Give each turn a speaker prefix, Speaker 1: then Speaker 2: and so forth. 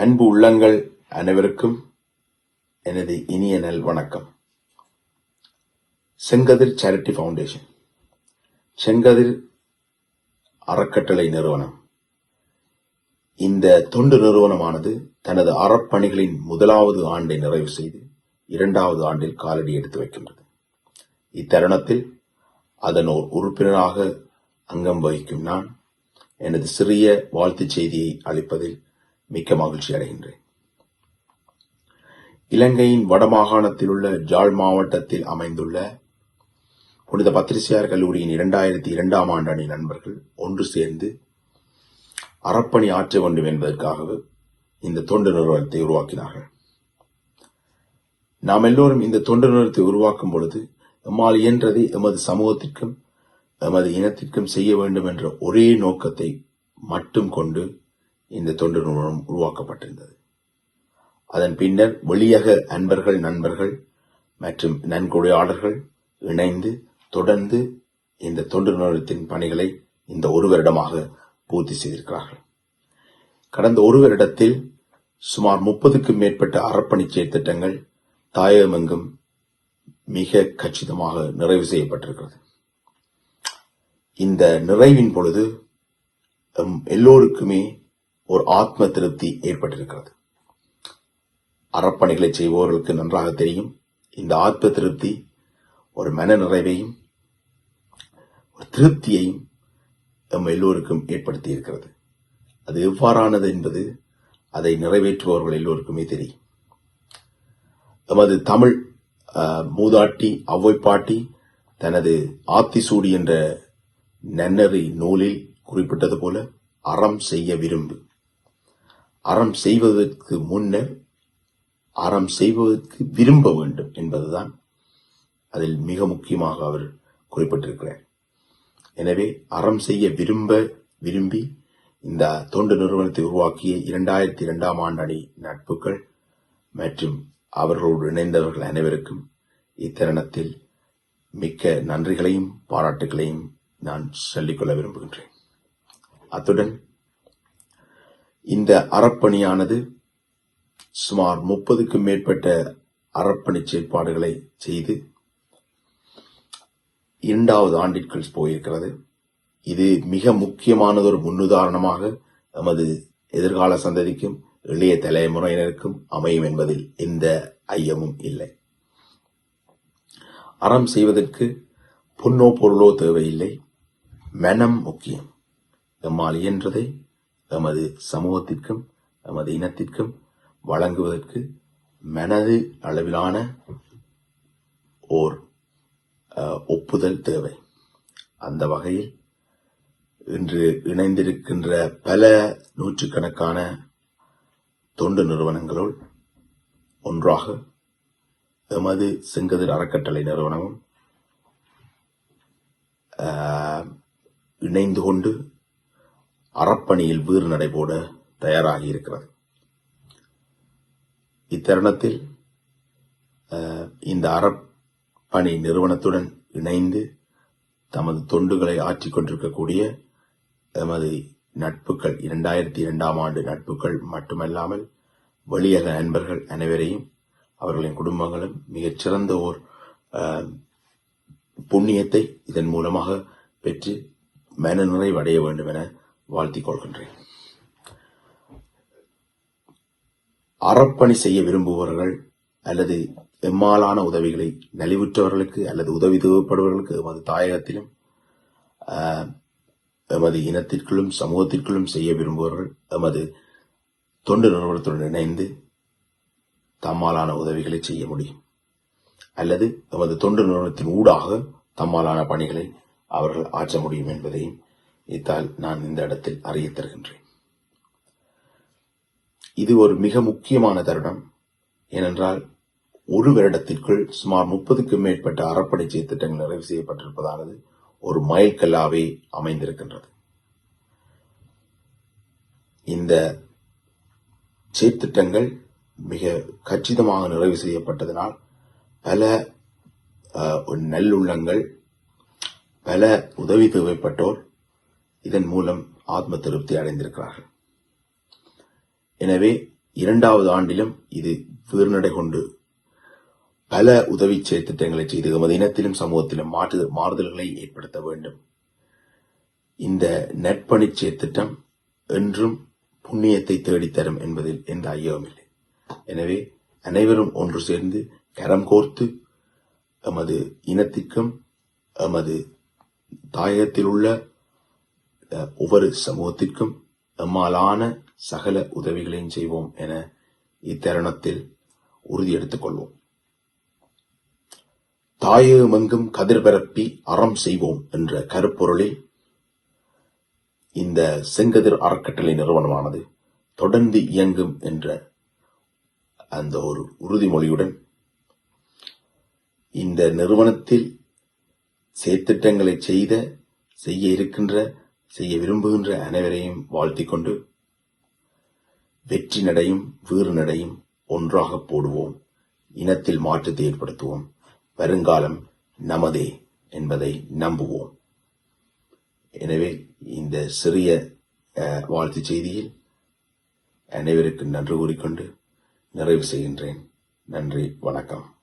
Speaker 1: அன்பு உள்ளங்கள் அனைவருக்கும் எனது இனிய நல் வணக்கம். செங்கதிர் சேரிட்டி ஃபவுண்டேஷன் செங்கதிர் அறக்கட்டளை நிறுவனம். இந்த தொண்டு நிறுவனமானது தனது அறப்பணிகளின் முதலாவது ஆண்டை நிறைவு செய்து இரண்டாவது ஆண்டில் காலடி எடுத்து வைக்கின்றது. இத்தருணத்தில் அதன் ஒரு உறுப்பினராக அங்கம் வகிக்கும் நான் எனது சிறிய வாழ்த்துச் செய்தியை அளிப்பதில் மிக்க மகிழ்ச்சி அடைகின்றேன். இலங்கையின் வடமாகாணத்தில் உள்ள ஜாழ் மாவட்டத்தில் அமைந்துள்ள புனித பத்திரிசியார் கல்லூரியின் இரண்டாயிரத்தி இரண்டாம் ஆண்டு அணி நண்பர்கள் ஒன்று சேர்ந்து அறப்பணி ஆற்ற வேண்டும் என்பதற்காக இந்த தொண்டு நிறுவனத்தை உருவாக்கினார்கள். நாம் எல்லோரும் இந்த தொண்டு நிறுவனத்தை உருவாக்கும் பொழுது எம்மால் இயன்றதை எமது சமூகத்திற்கும் எமது இனத்திற்கும் செய்ய வேண்டும் என்ற ஒரே நோக்கத்தை மட்டும் கொண்டு இந்த தொண்டு நிறுவனம் உருவாக்கப்பட்டிருந்தது. அதன் பின்னர் வெளியக அன்பர்கள் நண்பர்கள் மற்றும் நன்கொடையாளர்கள் இணைந்து தொடர்ந்து இந்த தொண்டு நிறுவனத்தின் பணிகளை இந்த ஒரு வருடமாக பூர்த்தி செய்திருக்கிறார்கள். கடந்த ஒரு வருடத்தில் சுமார் முப்பதுக்கும் மேற்பட்ட அறப்பணி செயற்திட்டங்கள் தாயகமெங்கும் மிக கச்சிதமாக நிறைவு செய்யப்பட்டிருக்கிறது. இந்த நிறைவின் பொழுது எல்லோருக்குமே ஒரு ஆத்ம திருப்தி ஏற்பட்டிருக்கிறது. அறப்பணிகளை செய்பவர்களுக்கு நன்றாக தெரியும். இந்த ஆத்ம திருப்தி ஒரு மன நிறைவையும் ஒரு திருப்தியையும் நம் எல்லோருக்கும் ஏற்படுத்தி இருக்கிறது. அது எவ்வாறானது என்பது அதை நிறைவேற்றுபவர்கள் எல்லோருக்குமே தெரியும். நமது தமிழ் மூதாட்டி பாட்டி தனது ஆத்திசூடி என்ற நன்னறி நூலில் குறிப்பிட்டது போல அறம் செய்ய விரும்பு. அறம் செய்வதற்கு முன்னர் அறம் செய்வதற்கு விரும்ப வேண்டும் என்பதுதான் அதில் மிக முக்கியமாக அவர் குறிப்பிட்டிருக்கிறார். எனவே அறம் செய்ய விரும்ப விரும்பி இந்த தொண்டு நிறுவனத்தை உருவாக்கிய இரண்டாயிரத்தி இரண்டாம் ஆண்டு அணி நட்புகள் மற்றும் அவர்களோடு இணைந்தவர்கள் அனைவருக்கும் இத்தருணத்தில் மிக்க நன்றிகளையும் பாராட்டுகளையும் நான் சொல்லிக்கொள்ள விரும்புகின்றேன். அத்துடன் இந்த அறப்பணியானது சுமார் முப்பதுக்கும் மேற்பட்ட அறப்பணி செயற்பாடுகளை செய்து இரண்டாவது ஆண்டிற்குள் போயிருக்கிறது. இது மிக முக்கியமானதொரு முன்னுதாரணமாக நமது எதிர்கால சந்ததிக்கும் இளைய தலைமுறையினருக்கும் அமையும் என்பதில் எந்த ஐயமும் இல்லை. அறம் செய்வதற்கு பொன்னோ பொருளோ தேவையில்லை. மனம் முக்கியம். நம்மால் இயன்றதை எமது சமூகத்திற்கும் எமது இனத்திற்கும் வழங்குவதற்கு மனது அளவிலான ஓர் ஒப்புதல் தேவை. அந்த வகையில் இன்று இணைந்திருக்கின்ற பல நூற்றுக்கணக்கான தொண்டு நிறுவனங்களுள் ஒன்றாக எமது செங்கதிர் அறக்கட்டளை நிறுவனமும் இணைந்து கொண்டு அறப்பணியில் வீறு நடைபோட தயாராகி இருக்கிறது. இத்தருணத்தில் இந்த அறப்பணி நிறுவனத்துடன் இணைந்து தமது தொண்டுகளை ஆற்றிக் கொண்டிருக்கக்கூடிய எமது நட்புகள் இரண்டாயிரத்தி இரண்டாம் ஆண்டு நட்புகள் மட்டுமல்லாமல் வெளியக நண்பர்கள் அனைவரையும் அவர்களின் குடும்பங்களும் மிகச்சிறந்த ஓர் புண்ணியத்தை இதன் மூலமாக பெற்று மன நிறைவடைய வேண்டும் என வாழ்த்திக் கொள்கின்றேன். அறப்பணி செய்ய விரும்புபவர்கள் அல்லது எம்மாலான உதவிகளை நலிவுற்றவர்களுக்கு அல்லது உதவி தேவைப்படுபவர்களுக்கு எமது தாயகத்திலும் ஆஹ், எமது இனத்திற்குள்ளும் சமூகத்திற்குள்ளும் செய்ய விரும்புபவர்கள் எமது தொண்டு நிறுவனத்துடன் இணைந்து தம்மாலான உதவிகளை செய்ய முடியும். அல்லது எமது தொண்டு நிறுவனத்தின் ஊடாக தம்மாலான பணிகளை அவர்கள் ஆற்ற முடியும் என்பதையும் இத்தால் நான் இந்த இடத்தில் அறிய தருகின்றேன். இது ஒரு மிக முக்கியமான தருணம். ஏனென்றால் ஒரு வருடத்திற்குள் சுமார் முப்பதுக்கும் மேற்பட்ட அறப்படை திட்டங்கள் நிறைவு செய்யப்பட்டிருப்பதானது ஒரு மைல்கல்லாவே அமைந்திருக்கின்றது. இந்த செயற்திட்டங்கள் மிக கச்சிதமாக நிறைவு செய்யப்பட்டதனால் பல நல்லுள்ளங்கள் பல உதவி தேவைப்பட்டோர் இதன் மூலம் ஆத்ம திருப்தி அடைந்திருக்கிறார்கள். எனவே இரண்டாவது ஆண்டிலும் இது வீர்நடை கொண்டு பல உதவி செயற்திட்டங்களை செய்து எமது இனத்திலும் சமூகத்திலும் மாற்று மாறுதல்களை ஏற்படுத்த வேண்டும். இந்த நற்பணி செயற்திட்டம் என்றும் புண்ணியத்தை தேடித்தரும் என்பதில் எந்த ஐயமில்லை எனவே அனைவரும் ஒன்று சேர்ந்து கரம் கோர்த்து எமது இனத்திற்கும் எமது தாயகத்தில் உள்ள ஒவ்வொரு சமூகத்திற்கும் எம்மாலான சகல உதவிகளையும் செய்வோம் என இத்தருணத்தில் உறுதி எடுத்துக் கொள்வோம். தாயகமெங்கும் கதிர்பரப்பி அறம் செய்வோம் என்ற கருப்பொருளில் இந்த செங்கதிர் அறக்கட்டளை நிறுவனமானது தொடர்ந்து இயங்கும் என்ற அந்த ஒரு உறுதிமொழியுடன் இந்த நிறுவனத்தில் செயற்திட்டங்களை செய்த செய்ய இருக்கின்ற செய்ய விரும்புகின்ற அனைவரையும் வாழ்த்திக் கொண்டு வெற்றி நடையும் வீறு நடையும் ஒன்றாக போடுவோம். இனத்தில் மாற்றத்தை ஏற்படுத்துவோம். வருங்காலம் நமதே என்பதை நம்புவோம். எனவே இந்த சிறிய வாழ்த்து வாழ்த்துச் செய்தியில் அனைவருக்கும் நன்றி கூறிக்கொண்டு நிறைவு செய்கின்றேன். நன்றி வணக்கம்.